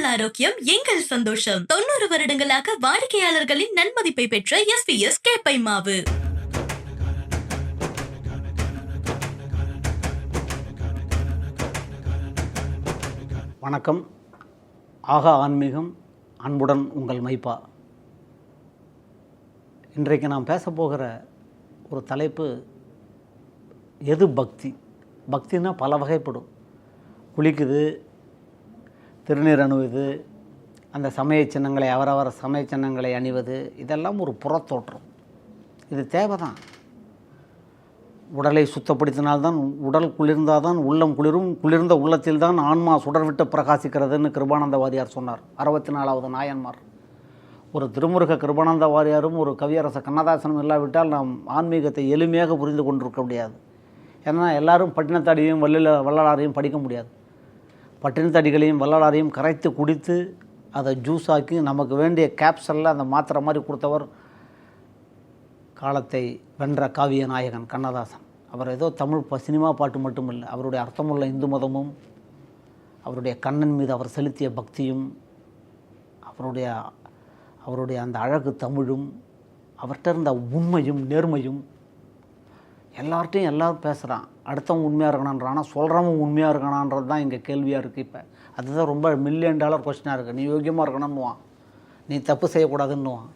உங்கள் ஆரோக்கியம் எங்கள் சந்தோஷம். தொண்ணூறு வருடங்களாக வாடிக்கையாளர்களின் நன்மதிப்பை பெற்ற எஸ் பி எஸ் கேப்பை மாவு. வணக்கம். ஆகா ஆன்மீகம் அன்புடன் உங்கள் மைப்பா. இன்றைக்கு நாம் பேச போகிற ஒரு தலைப்பு எது பக்தி? பக்தினா பல வகைப்படும். குளிக்குது திருநீர் அணுவது அந்த சமய சின்னங்களை அவரவர் சமய சின்னங்களை அணிவது இதெல்லாம் ஒரு புறத்தோற்றம். இது தேவைதான். உடலை சுத்தப்படுத்தினால்தான் உடல் குளிர்ந்தாதான் உள்ளம் குளிரும் குளிர்ந்த உள்ளத்தில் தான் ஆன்மா சுடர்விட்டு பிரகாசிக்கிறதுன்னு கிருபானந்த வாரியார் சொன்னார். அறுபத்தி நாலாவது நாயன்மார். ஒரு திருமுருக கிருபானந்த வாரியாரும் ஒரு கவியரச கண்ணதாசனும் இல்லாவிட்டால் நாம் ஆன்மீகத்தை எளிமையாக புரிந்து கொண்டிருக்க முடியாது. ஏன்னா எல்லாரும் பட்டினத்தாடியையும் வல்லில வள்ளலாரையும் படிக்க முடியாது. பட்டினத்தாடிகளையும் வள்ளலாரையும் கரைத்து குடித்து அதை ஜூஸ் ஆக்கி நமக்கு வேண்டிய கேப்சலில் அந்த மாத்திரை மாதிரி கொடுத்தவர் காலத்தை வென்ற காவிய நாயகன் கண்ணதாசன். அவர் ஏதோ தமிழ் ப சினிமா பாட்டு மட்டுமில்லை அவருடைய அர்த்தமுள்ள இந்து மதமும் அவருடைய கண்ணன் மீது அவர் செலுத்திய பக்தியும் அவருடைய அவருடைய அந்த அழகு தமிழும் அவர்கிட்ட இருந்த உண்மையும் நேர்மையும் எல்லார்ட்டையும் எல்லோரும் பேசுகிறான் அடுத்தவன் உண்மையாக இருக்கணான்றான் சொல்கிறவன் உண்மையாக இருக்கணான்றது தான் இங்கே கேள்வியாக இருக்குது இப்போ. அதுதான் ரொம்ப மில்லியன் டாலர் கொஸ்டினாக இருக்குது நீ யோக்கியமாக இருக்கணும்னுவான். நீ தப்பு செய்யக்கூடாதுன்னுவான்.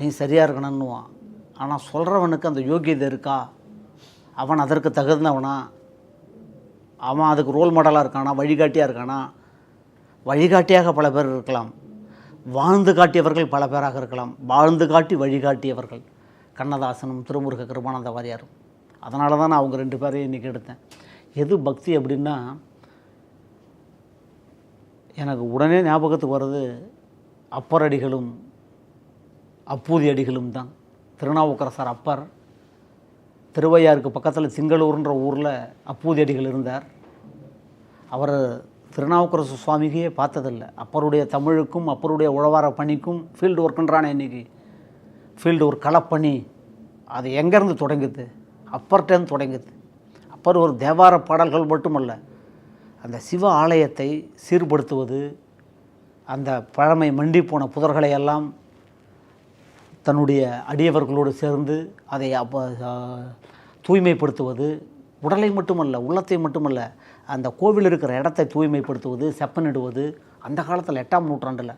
நீ சரியாக இருக்கணும்னுவான். ஆனால் சொல்கிறவனுக்கு அந்த யோகியதை இருக்கா? அவன் அதற்கு தகுந்தவனா? அவன் அதுக்கு ரோல் மாடலாக இருக்கானா? வழிகாட்டியாக இருக்கானா? வழிகாட்டியாக பல பேர் இருக்கலாம். வாழ்ந்து காட்டியவர்கள் பல பேராக இருக்கலாம். வாழ்ந்து காட்டி வழிகாட்டியவர்கள். கண்ணதாசனும் திருமுருக கிருபானந்த வாரியாரும். அதனால தான் நான் அவங்க ரெண்டு பேரையும் இன்றைக்கி எடுத்தேன். எது பக்தி அப்படின்னா எனக்கு உடனே ஞாபகத்துக்கு வர்றது அப்பரடிகளும் அப்பூதி அடிகளும் தான். திருநாவுக்கரசர் அப்பர் திருவையாருக்கு பக்கத்தில் சிங்களூர்ன்ற ஊரில் அப்பூதி அடிகள் இருந்தார். அவர் திருநாவுக்கரசு சுவாமிகையே பார்த்ததில்லை. அப்பருடைய தமிழுக்கும் அப்பருடைய உழவார பணிக்கும் ஃபீல்டு ஒர்க்குன்றானே இன்றைக்கி ஃபீல்டு ஒர்க் களப்பணி அது எங்கேருந்து தொடங்குது? அப்பர்கிட்டேருந்து தொடங்குது. அப்பர் ஒரு தேவார பாடல்கள் மட்டுமல்ல. அந்த சிவ ஆலயத்தை சீர்படுத்துவது அந்த பழமை மண்டி போன புதர்களை எல்லாம் தன்னுடைய அடியவர்களோடு சேர்ந்து அதை அப்போ தூய்மைப்படுத்துவது உடலை மட்டுமல்ல உள்ளத்தை மட்டுமல்ல அந்த கோவில் இருக்கிற இடத்தை தூய்மைப்படுத்துவது செப்பனிடுவது அந்த காலத்தில் எட்டாம் நூற்றாண்டில்.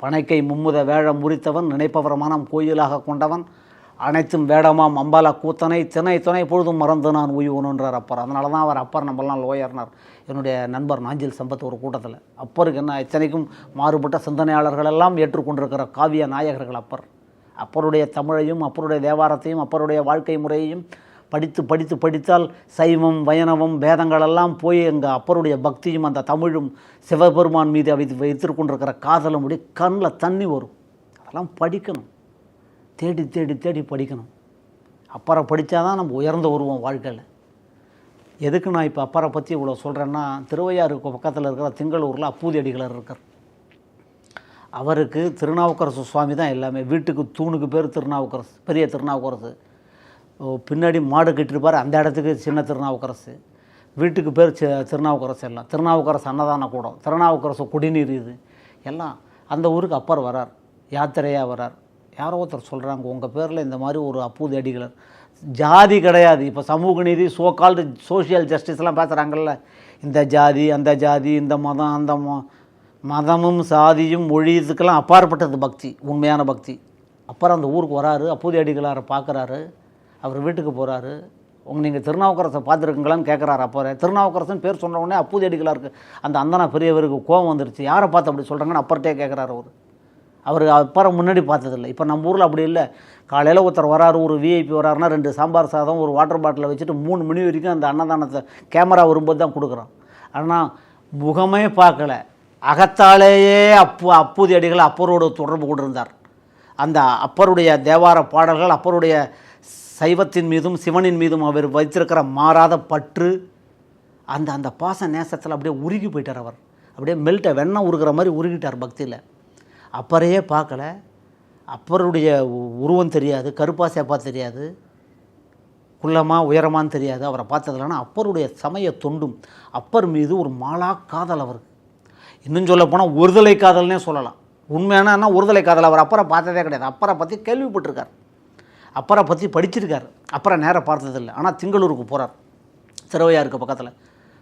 பனைக்கை மும்முத வேழம் முறித்தவன் நினைப்பவர் கோயிலாக கொண்டவன் அனைத்தும் வேடமாம் அம்பாலா கூத்தனை திணை துணை பொழுதும் மறந்து நான் உய்வுணுன்றார் அப்பர். அதனால தான் அவர் அப்பர் நம்மளாம் லோயர்னார். என்னுடைய நண்பர் நாஞ்சில் சம்பத் ஒரு கூட்டத்தில். அப்பருக்கு என்ன இத்தனைக்கும் மாறுபட்ட சிந்தனையாளர்கள் எல்லாம் ஏற்றுக்கொண்டிருக்கிற காவிய நாயகர்கள் அப்பர். அப்பருடைய தமிழையும் அப்பருடைய தேவாரத்தையும் அப்பருடைய வாழ்க்கை முறையையும் படித்து படித்து படித்தால் சைவம் வைணவம் வேதங்களெல்லாம் போய் எங்கள் அப்பருடைய பக்தியும் அந்த தமிழும் சிவபெருமான் மீது வைத்து வைத்திருக்கொண்டிருக்கிற காதலும் முடி கண்ணில் தண்ணி வரும். அதெல்லாம் படிக்கணும். தேடி தேடி தேடி படிக்கணும். அப்புறம் படித்தா தான் நம்ம உயர்ந்து வருவோம் வாழ்க்கையில். எதுக்கு நான் இப்போ அப்பாரை பற்றி இவ்வளோ சொல்கிறேன்னா திருவையாருக்கு பக்கத்தில் இருக்கிற திங்களூரில் அப்பூதி அடிகளர் இருக்கார். அவருக்கு திருநாவுக்கரசு சுவாமி தான் எல்லாமே. வீட்டுக்கு தூணுக்கு பேர் திருநாவுக்கரசு பெரிய திருநாவுக்கரசு. பின்னாடி மாடு கட்டிருப்பார் அந்த இடத்துக்கு சின்ன திருநாவுக்கரசு. வீட்டுக்கு பேர் சி திருநாவுக்கரசு எல்லாம். திருநாவுக்கரசு அன்னதான கூடம் திருநாவுக்கரசு குடிநீர் இது. எல்லாம் அந்த ஊருக்கு அப்பர் வரார் யாத்திரையாக வரார். யாரோ ஒருத்தர் சொல்கிறாங்க உங்கள் பேரில் இந்த மாதிரி ஒரு அப்பூதி அடிகளர். ஜாதி கிடையாது. இப்போ சமூக நீதி சோ கால்டு சோஷியல் ஜஸ்டிஸ்லாம் பேசுகிறாங்கல்ல இந்த ஜாதி அந்த ஜாதி இந்த மதம் அந்த ம மதமும் சாதியும் மொழி இதுக்கெல்லாம் அப்பாற்பட்டது பக்தி உண்மையான பக்தி. அப்புறம் அந்த ஊருக்கு வராரு அப்பூதி அடிகளாரை பார்க்குறாரு அவர் வீட்டுக்கு போகிறாரு உங்க நீங்கள் திருநாவுக்கரசை பார்த்துருக்கீங்களான்னு கேட்குறாரு அப்போ திருநாவுக்கரசன் பேர் சொன்ன உடனே அப்பூதி அடிகளாருக்கு அந்த அந்தனா பெரியவருக்கு கோபம் வந்துருச்சு. யாரை பார்த்து அப்படி சொல்கிறாங்கன்னு அப்பர்ட்டே கேட்குறாரு அவர். அவர் அப்புறம் முன்னாடி பார்த்ததில்ல. இப்போ நம்ம ஊரில் அப்படி இல்லை. காலையில் ஒருத்தர் வராரு ஒரு விஐபி வராருன்னா ரெண்டு சாம்பார் சாதம் ஒரு வாட்டர் பாட்டிலை வச்சுட்டு மூணு மணி வரைக்கும் அந்த அன்னதானத்தை கேமரா வரும்போது தான் கொடுக்குறோம் ஆனால் முகமே பார்க்கல. அகத்தாலேயே அப்பு அப்பூதி அடிகள் அப்பரோடு தொடர்பு கொண்டிருந்தார். அந்த அப்பருடைய தேவார பாடல்கள் அப்பருடைய சைவத்தின் மீதும் சிவனின் மீதும் அவர் வைத்திருக்கிற மாறாத பற்று அந்த அந்த பாச நேசத்தில் அப்படியே உருகி போயிட்டார் அவர். அப்படியே மெல்ட்டை வெண்ணெய் உருகிற மாதிரி உருகிட்டார் பக்தியில். அப்பறையே பார்க்கல. அப்பருடைய உ- உருவம் தெரியாது கருப்பா சேப்பா தெரியாது குள்ளமாக உயரமான்னு தெரியாது. அவரை பார்த்ததுலன்னா அப்பருடைய சமய தொண்டும் அப்பர் மீது ஒரு மாலா காதல் அவருக்கு. இன்னும் சொல்ல போனால் ஒருதலை காதல்னே சொல்லலாம். உண்மையான ஒருதலை காதல். அவர் அப்பரை பார்த்ததே கிடையாது. அப்பரை பற்றி கேள்விப்பட்டிருக்கார். அப்பரை பற்றி படிச்சிருக்கார். அப்புறம் நேராக பார்த்ததில்லை. ஆனால் திங்களூருக்கு போகிறார் சிறுவையாருக்கு பக்கத்தில்.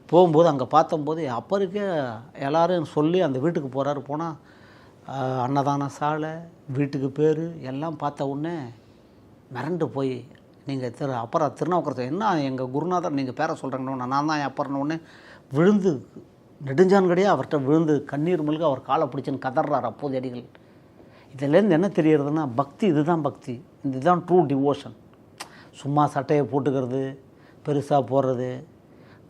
போகும்போது அங்கே பார்த்தம்போது அப்பருக்கே எல்லோரும் சொல்லி அந்த வீட்டுக்கு போகிறாரு போனால் அன்னதான சாலை வீட்டுக்கு பேர் எல்லாம் பார்த்த உடனே மிரண்டு போய் நீங்கள் திரு அப்புறம் திருநாவுக்கரசர் என்ன எங்கள் குருநாதர் நீங்கள் பேரை சொல்கிறீங்கன்னு நான் தான் அப்புறம் விழுந்து நெடுஞ்சான்கடையே அவர்கிட்ட விழுந்து கண்ணீர் மல்க அவர் காலை பிடிச்சின்னு கதறார் அப்போது அடிகள் இதுலேருந்து என்ன தெரியறதுன்னா பக்தி இதுதான் பக்தி இதுதான் ட்ரூ டிவோஷன் சும்மா சட்டையை போட்டுக்கிறது பெருசாக போடுறது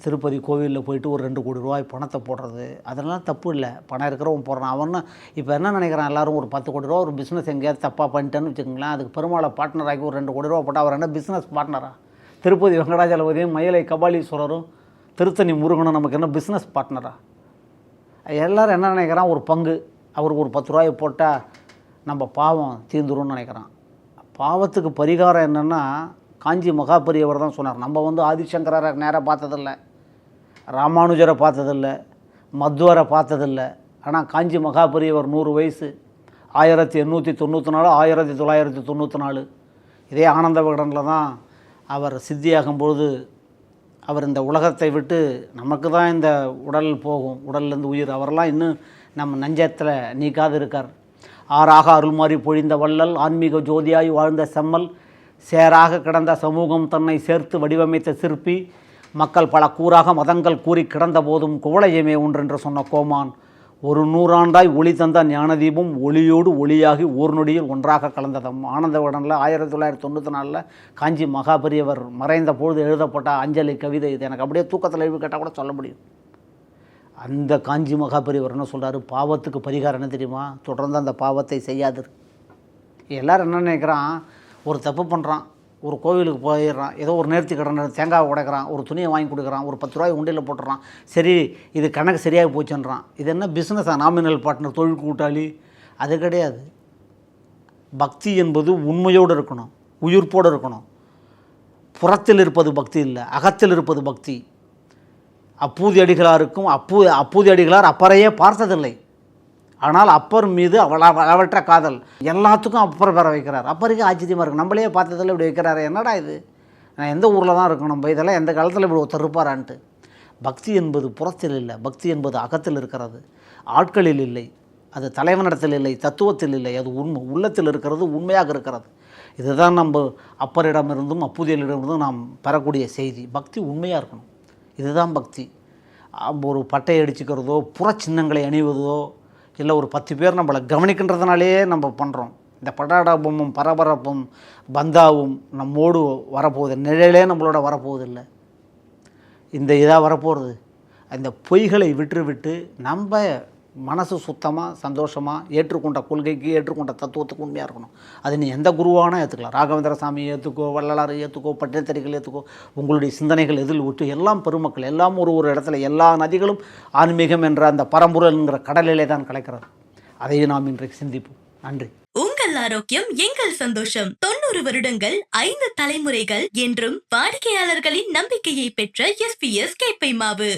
திருப்பதி கோவிலில் போயிட்டு ஒரு ரெண்டு கோடி ரூபாய் பணத்தை போடுறது அதெல்லாம் தப்பு இல்லை. பணம் இருக்கிறவன் போடுறான். அவனும் இப்போ என்ன நினைக்கிறான்? எல்லாரும் ஒரு பத்து கோடி ரூபா ஒரு பிஸ்னஸ் எங்கேயாவது தப்பாக பண்ணிட்டேன்னு வச்சுக்கோங்களேன். அதுக்கு பெருமாளை பார்ட்னர் ஒரு ரெண்டு கோடி ரூபா போட்டால் அவர் என்ன பிஸ்னஸ் பார்ட்னரா திருப்பதி வெங்கடாஜலபதியும் மயிலை கபாலீஸ்வரரும் திருத்தணி முருகனும் நமக்கு என்ன பிஸ்னஸ் பார்ட்னரா எல்லோரும் என்ன நினைக்கிறான்? ஒரு பங்கு. அவருக்கு ஒரு பத்து ரூபாயை போட்டால் நம்ம பாவம் தீந்துரும்னு நினைக்கிறான். பாவத்துக்கு பரிகாரம் என்னென்னா காஞ்சி மகாபெரியவர் தான் சொன்னார். நம்ம வந்து ஆதிசங்கரரை நேராக பார்த்ததில்ல. ராமானுஜரை பார்த்ததில்ல மத்வரை பார்த்ததில்ல. ஆனால் காஞ்சி மகாபெரியவர் நூறு வயசு ஆயிரத்தி எண்ணூற்றி தொண்ணூற்றி நாலு ஆயிரத்தி தொள்ளாயிரத்தி தொண்ணூற்றி நாலு. இதே ஆனந்த விகடனில் தான் அவர் சித்தியாகும்பொழுது அவர் இந்த உலகத்தை விட்டு நமக்கு தான் இந்த உடல் போகும் உடல்லேருந்து உயிர். அவரெல்லாம் இன்னும் நம்ம நஞ்சத்தில் நீக்காது இருக்கார். ஆறாக அருள்மாறி பொழிந்த வள்ளல் ஆன்மீக ஜோதியாய் வாழ்ந்த செம்மல் சேராக கிடந்த சமூகம் தன்னை சேர்த்து வடிவமைத்த சிற்பி மக்கள் பல கூறாக மதங்கள் கூறி கிடந்த போதும் குவளையமே ஒன்றென்று சொன்ன கோமான் ஒரு நூறாண்டாய் ஒளி தந்த ஞானதீபம் ஒளியோடு ஒளியாகி ஒரு நொடியில் ஒன்றாக கலந்ததம். ஆனந்தவடனில் ஆயிரத்தி தொள்ளாயிரத்தி தொண்ணூற்றி நாலில் காஞ்சி மகாபெரியவர் மறைந்த பொழுது எழுதப்பட்ட அஞ்சலி கவிதை இது. எனக்கு அப்படியே தூக்கத்தில் எழுதி கேட்டால் கூட சொல்ல முடியும். அந்த காஞ்சி மகாபெரியவர் என்ன சொல்கிறாரு பாவத்துக்கு பரிகாரம் என்ன தெரியுமா? தொடர்ந்து அந்த பாவத்தை செய்யாதிரு. எல்லோரும் என்ன நினைக்கிறான்? ஒரு தப்பு பண்ணுறான் ஒரு கோவிலுக்கு போயிடுறான். ஏதோ ஒரு நேர்த்தி கடன் தேங்காவை உடைக்கிறான் ஒரு துணியை வாங்கி கொடுக்குறான் ஒரு பத்து ரூபாய் உண்டியில் போட்டுறான். சரி இது கணக்கு சரியாக போச்சுன்றான். இது என்ன பிஸ்னஸா நாமினல் பார்ட்னர் தொழில் கூட்டாளி? அது கிடையாது. பக்தி என்பது உண்மையோடு இருக்கணும் உயிர்ப்போடு இருக்கணும். புறத்தில் இருப்பது பக்தி இல்லை அகத்தில் இருப்பது பக்தி. அப்பூதி அடிகளாருக்கும் அப்பூ அப்பூதி அடிகளார் அப்பறையே பார்த்ததில்லை. ஆனால் அப்பர் மீது அவள அளவற்ற காதல். எல்லாத்துக்கும் அப்பர் பெற வைக்கிறார். அப்பருக்கு ஆச்சரியமாக இருக்கு. நம்மளே பார்த்ததில் இப்படி வைக்கிறாரு. என்னடா இது? நான் எந்த ஊரில் தான் இருக்கணும்? நம்ம இதெல்லாம் எந்த காலத்தில் இப்படி ஒருத்தர் இருப்பாரான்ட்டு. பக்தி என்பது புறத்தில் இல்லை. பக்தி என்பது அகத்தில் இருக்கிறது. ஆட்களில் இல்லை. அது தலைவனிடத்தில் இல்லை. தத்துவத்தில் இல்லை. அது உண்மை உள்ளத்தில் இருக்கிறது உண்மையாக இருக்கிறது. இதுதான் நம்ம அப்பரிடமிருந்தும் அப்புதியலிடமிருந்தும் நாம் பெறக்கூடிய செய்தி. பக்தி உண்மையாக இருக்கணும். இதுதான் பக்தி. ஒரு பட்டையை அடிச்சுக்கிறதோ புற சின்னங்களை அணிவதோ இல்லை ஒரு பத்து பேர் நம்மளை கவனிக்கின்றதுனாலே நம்ம பண்ணுறோம் இந்த படாடாபமும் பரபரப்பும் பந்தாவும் நம்மோடு வரப்போகுது. நிழலே நம்மளோட வரப்போகுதில்லை. இந்த இதாக வரப்போகிறது அந்த பொய்களை விட்டு விட்டு நம்ம மனசு சுத்தமாக சந்தோஷமாக ஏற்றுக்கொண்ட கொள்கைக்கு ஏற்றுக்கொண்ட தத்துவத்துக்கு உண்மையாக இருக்கணும். அது நீ எந்த குருவானா ஏற்றுக்கலாம் ராகவேந்திர சாமி ஏற்றுக்கோ வள்ளலார் ஏற்றுக்கோ பட்டினத்தறிகள் ஏற்றுக்கோ உங்களுடைய சிந்தனைகள் எதில் விட்டு எல்லாம் பெருமக்கள் எல்லாம் ஒரு ஒரு இடத்துல எல்லா நதிகளும் ஆன்மீகம் என்ற அந்த பரம்புரல்ங்கிற கடலிலே தான் கலக்கிறது. அதை நாம் இன்றைக்கு சிந்திப்போம். நன்றி. உங்கள் ஆரோக்கியம் எங்கள் சந்தோஷம். தொண்ணூறு வருடங்கள் ஐந்து தலைமுறைகள் என்றும் வாடிக்கையாளர்களின் நம்பிக்கையை பெற்ற எஸ்பிஎஸ் கேப்பை மாவு.